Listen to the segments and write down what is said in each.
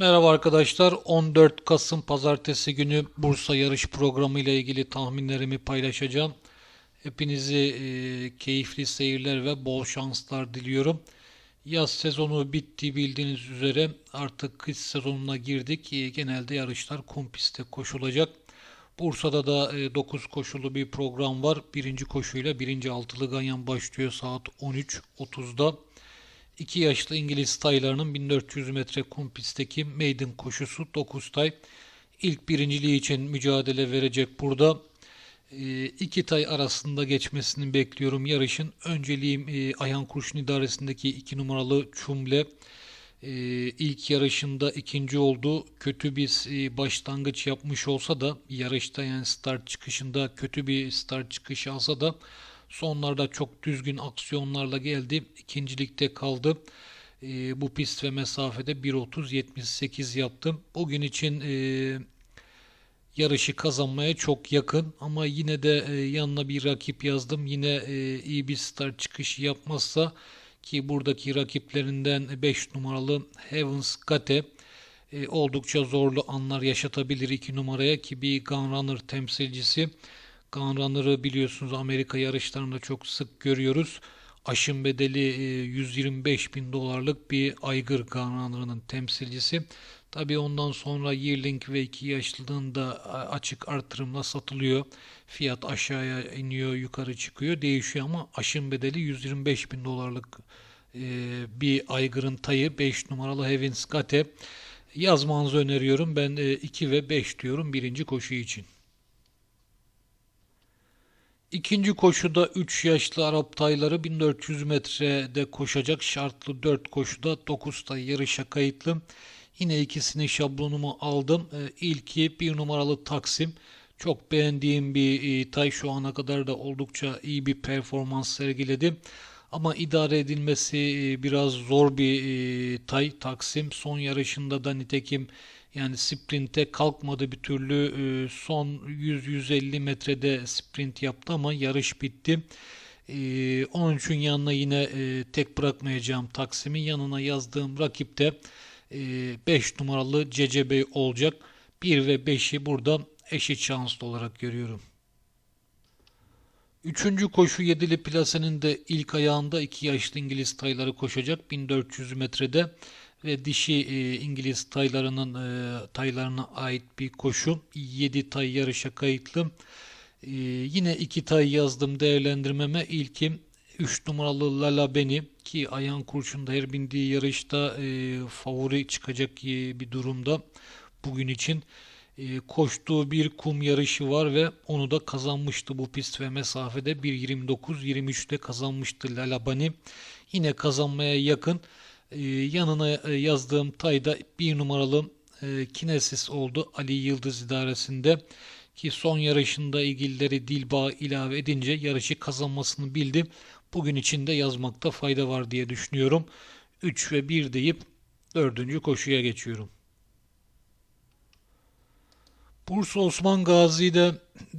Merhaba arkadaşlar. 14 Kasım Pazartesi günü Bursa yarış programı ile ilgili tahminlerimi paylaşacağım. Hepinizi e, keyifli seyirler ve bol şanslar diliyorum. Yaz sezonu bitti bildiğiniz üzere artık kış sezonuna girdik. E, genelde yarışlar kum pistte koşulacak. Bursa'da da 9 koşulu bir program var. Birinci koşuyla birinci altılı ganyan başlıyor saat 13.30'da. 2 yaşlı İngiliz taylarının 1400 metre kum pistteki maiden koşusu 9 tay. İlk birinciliği için mücadele verecek burada. E, iki tay arasında geçmesini bekliyorum yarışın. Önceliğim e, Ayhan Kurşun idaresindeki 2 numaralı Çumle. E, ilk yarışında ikinci oldu. Kötü bir e, başlangıç yapmış olsa da yarışta yani start çıkışında kötü bir start çıkışı alsa da sonlarda çok düzgün aksiyonlarla geldi. İkincilikte kaldı. E, bu pist ve mesafede 1.30-78 yaptım. Bugün için e, yarışı kazanmaya çok yakın ama yine de e, yanına bir rakip yazdım. Yine e, iyi bir start çıkışı yapmazsa ki buradaki rakiplerinden 5 numaralı Heavens Gate e, oldukça zorlu anlar yaşatabilir 2 numaraya ki bir Gunrunner temsilcisi. Gunrunner'ı biliyorsunuz Amerika yarışlarında çok sık görüyoruz. Aşım bedeli 125 bin dolarlık bir aygır Gunrunner'ın temsilcisi. Tabi ondan sonra Yearling ve 2 yaşlılığın da açık artırımla satılıyor. Fiyat aşağıya iniyor, yukarı çıkıyor. Değişiyor ama aşım bedeli 125 bin dolarlık e, bir aygırın tayı 5 numaralı Heavens Gate. Yazmanızı öneriyorum. Ben 2 ve 5 diyorum birinci koşu için. İkinci koşuda 3 yaşlı Arap tayları 1400 metrede koşacak şartlı 4 koşuda 9 tay yarışa kayıtlı. Yine ikisini şablonumu aldım. Ee, ilki bir numaralı Taksim. Çok beğendiğim bir e, tay şu ana kadar da oldukça iyi bir performans sergiledi. Ama idare edilmesi e, biraz zor bir e, tay Taksim. Son yarışında da nitekim yani sprinte kalkmadı bir türlü son 100-150 metrede sprint yaptı ama yarış bitti. Onun için yanına yine tek bırakmayacağım Taksim'in yanına yazdığım rakipte 5 numaralı CCB olacak. 1 ve 5'i burada eşit şanslı olarak görüyorum. Üçüncü koşu yedili plasenin de ilk ayağında iki yaşlı İngiliz tayları koşacak 1400 metrede ve dişi e, İngiliz taylarının e, taylarına ait bir koşu. 7 tay yarışa kayıtlı. E, yine 2 tay yazdım değerlendirmeme. İlkim 3 numaralı Lala Beni ki ayağın kurşunda her bindiği yarışta e, favori çıkacak e, bir durumda bugün için. E, koştuğu bir kum yarışı var ve onu da kazanmıştı bu pist ve mesafede 1.29-23'te kazanmıştı Lalabani. Yine kazanmaya yakın. E, yanına e, yazdığım tayda bir numaralı e, Kinesis oldu Ali Yıldız idaresinde ki son yarışında ilgilileri Dilba ilave edince yarışı kazanmasını bildi. Bugün içinde yazmakta fayda var diye düşünüyorum. 3 ve 1 deyip 4. koşuya geçiyorum. Bursa Osman Gazi'de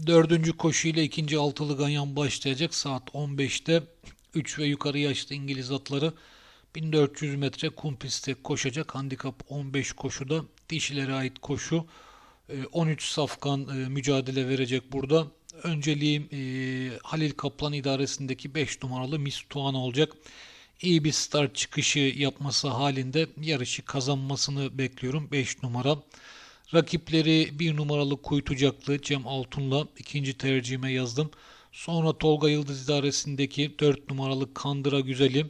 4. koşu ile 2. altılı ganyan başlayacak saat 15'te 3 ve yukarı yaşlı İngiliz atları 1400 metre kum pistte koşacak. Handikap 15 koşuda dişilere ait koşu. 13 safkan e, mücadele verecek burada. Önceliğim e, Halil Kaplan idaresindeki 5 numaralı Miss Tuğan olacak. İyi bir start çıkışı yapması halinde yarışı kazanmasını bekliyorum 5 numara. Rakipleri 1 numaralı Kuytucaklı Cem Altun'la ikinci tercihime yazdım. Sonra Tolga Yıldız idaresindeki 4 numaralı Kandıra Güzeli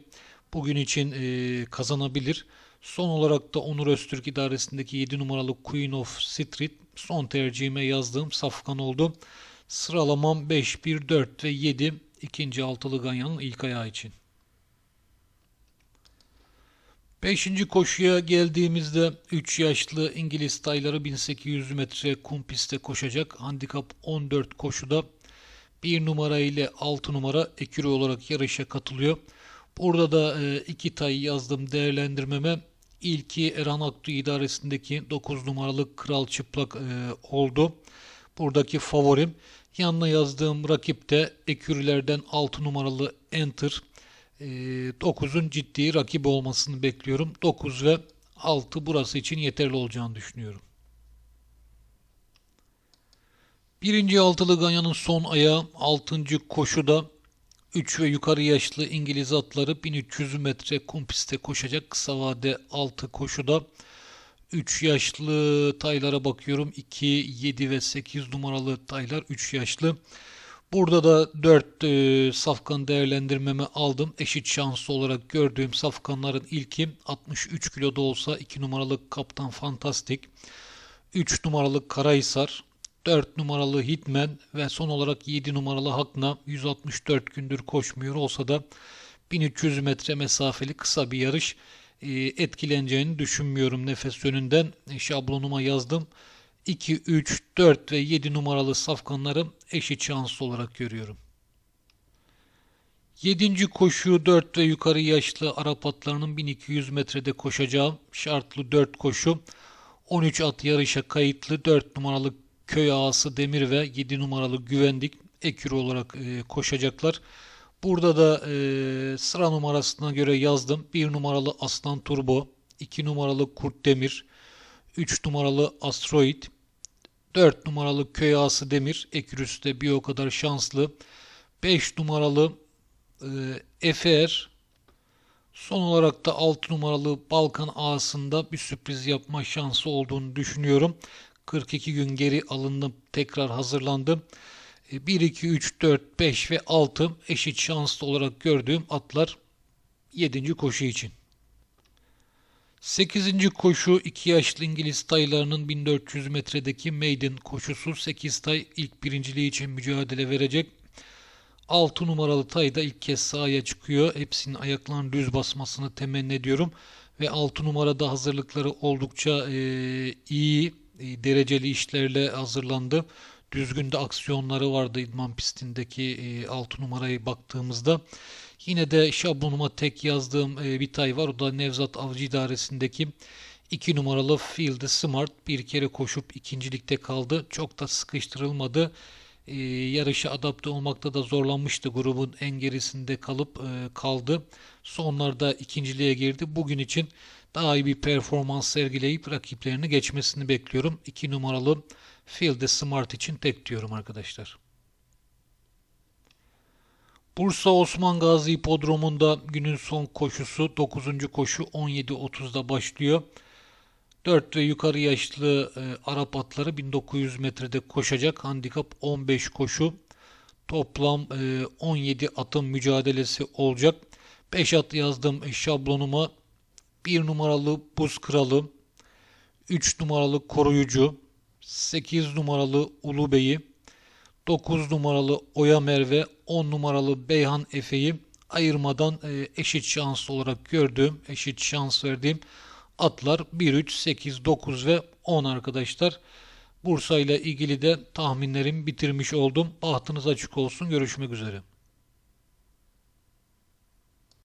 bugün için e, kazanabilir. Son olarak da Onur Öztürk idaresindeki 7 numaralı Queen of Street son tercihime yazdığım safkan oldu. Sıralamam 5, 1, 4 ve 7 ikinci altılı ganyanın ilk ayağı için. Beşinci koşuya geldiğimizde 3 yaşlı İngiliz tayları 1800 metre kum pistte koşacak. Handikap 14 koşuda 1 numara ile 6 numara ekürü olarak yarışa katılıyor. Burada da 2 e, tay yazdım değerlendirmeme. İlki Erhan Aktu idaresindeki 9 numaralı Kral Çıplak e, oldu. Buradaki favorim. Yanına yazdığım rakip de ekürülerden 6 numaralı Enter. 9'un ee, ciddi rakip olmasını bekliyorum. 9 ve 6 burası için yeterli olacağını düşünüyorum. Birinci altılı ganyanın son ayağı 6. koşuda 3 ve yukarı yaşlı İngiliz atları 1300 metre kum pistte koşacak. Kısa vade 6 koşuda 3 yaşlı taylara bakıyorum. 2, 7 ve 8 numaralı taylar 3 yaşlı. Burada da 4 e, safkan değerlendirmemi aldım. Eşit şanslı olarak gördüğüm safkanların ilki 63 kiloda olsa 2 numaralı Kaptan Fantastik, 3 numaralı Karahisar, 4 numaralı Hitman ve son olarak 7 numaralı Hakna 164 gündür koşmuyor olsa da 1300 metre mesafeli kısa bir yarış e, etkileneceğini düşünmüyorum nefes yönünden. E, şablonuma yazdım. 2, 3, 4 ve 7 numaralı safkanları eşit şanslı olarak görüyorum. 7. koşu 4 ve yukarı yaşlı Arap atlarının 1200 metrede koşacağı şartlı 4 koşu. 13 at yarışa kayıtlı 4 numaralı köy ağası Demir ve 7 numaralı güvendik ekürü olarak e, koşacaklar. Burada da e, sıra numarasına göre yazdım. 1 numaralı Aslan Turbo, 2 numaralı Kurt Demir, 3 numaralı Asteroid, 4 numaralı Köy Ağası Demir, Ekürüs de bir o kadar şanslı. 5 numaralı e, Efer, son olarak da 6 numaralı Balkan Ağası'nda bir sürpriz yapma şansı olduğunu düşünüyorum. 42 gün geri alındı, tekrar hazırlandı. 1, 2, 3, 4, 5 ve 6 eşit şanslı olarak gördüğüm atlar 7. koşu için. 8. koşu 2 yaşlı İngiliz taylarının 1400 metredeki maiden koşusu 8 tay ilk birinciliği için mücadele verecek. 6 numaralı tay da ilk kez sahaya çıkıyor. Hepsinin ayaklarının düz basmasını temenni ediyorum. Ve 6 numarada hazırlıkları oldukça e, iyi dereceli işlerle hazırlandı. Düzgün de aksiyonları vardı idman pistindeki e, 6 numarayı baktığımızda. Yine de şablonuma tek yazdığım e, bir tay var. O da Nevzat Avcı İdaresi'ndeki 2 numaralı Field Smart bir kere koşup ikincilikte kaldı. Çok da sıkıştırılmadı. E, yarışa adapte olmakta da zorlanmıştı. Grubun en gerisinde kalıp e, kaldı. Sonlarda ikinciliğe girdi. Bugün için daha iyi bir performans sergileyip rakiplerini geçmesini bekliyorum. 2 numaralı Field Smart için tek diyorum arkadaşlar. Bursa Osman Gazi Hipodromu'nda günün son koşusu 9. koşu 17.30'da başlıyor. 4 ve yukarı yaşlı e, Arap atları 1900 metrede koşacak. Handikap 15 koşu. Toplam e, 17 atın mücadelesi olacak. 5 at yazdım şablonuma. 1 numaralı Buz Kralı, 3 numaralı Koruyucu, 8 numaralı Ulu Bey'i, 9 numaralı Oya Merve, 10 numaralı Beyhan Efe'yi ayırmadan e, eşit şanslı olarak gördüğüm, eşit şans verdiğim atlar 1, 3, 8, 9 ve 10 arkadaşlar. Bursa ile ilgili de tahminlerimi bitirmiş oldum. Bahtınız açık olsun. Görüşmek üzere.